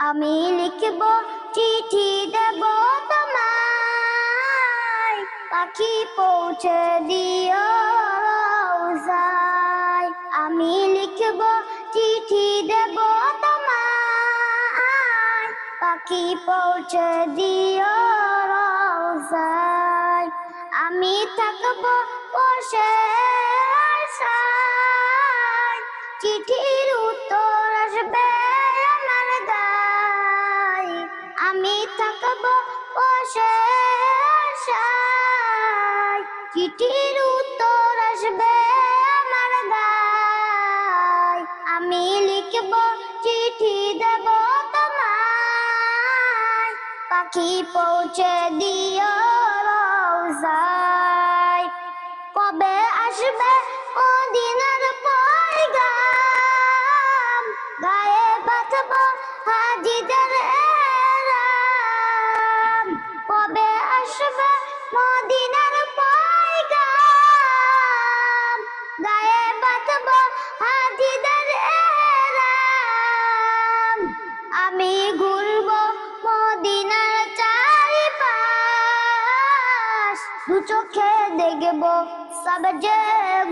আমি লিখব, চিঠি দেব তোমায়। পাখি পৌঁছে দিও আমি লিখব, চিঠি দেব তোমায়। পাখি পৌঁছে দিও রওজায় আমি থাকব বসে চিঠির উত্তর আসবে চিঠির উত্তর আসবে আমার গায়। আমি লিখব, চিঠি দেব তোমায়। পাখি পৌঁছে দিও রওজায়। কবে আসবে মদিনার পয়গাম? গায়ে বাঁধব হাজিদের কবে আসবে মদিনার চোখে দেখব সবজে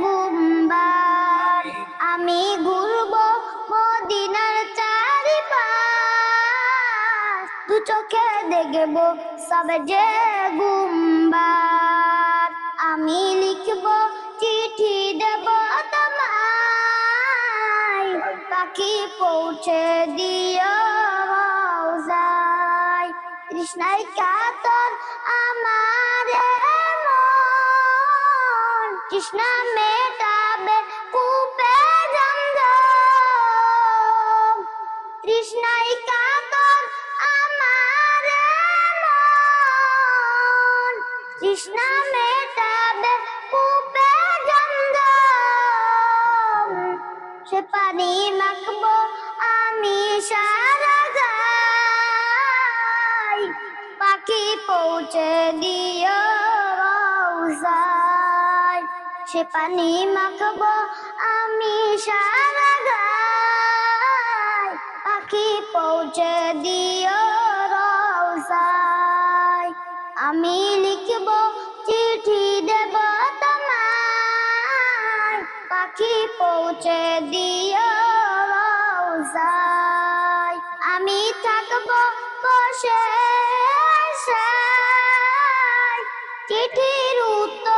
গুম্বার। আমি ঘুরবো মদিনার চারিপাশ। দু চোখে দেখব সবজে গুম্বার। আমি লিখব চিঠি দেব তোমায়। পাখি পৌঁছে দিও তৃষ্ণায় কাতর আমার। মন মেটাবে কূপে জমজম তৃষ্ণায় কাতর আমার মন। তৃষ্ণা মেটাবে কূপে জমজম সে পানি মাখবো আমি সারা গাই পাখি পৌঁছে দিও সে পানি মাখবো আমি সারা পাখি পৌঁছে দিও রওজায়। আমি লিখব চিঠি দেব তোমায়। পাখি পৌঁছে দিও রওজায়। আমি থাকব বসে চিঠির উত্তর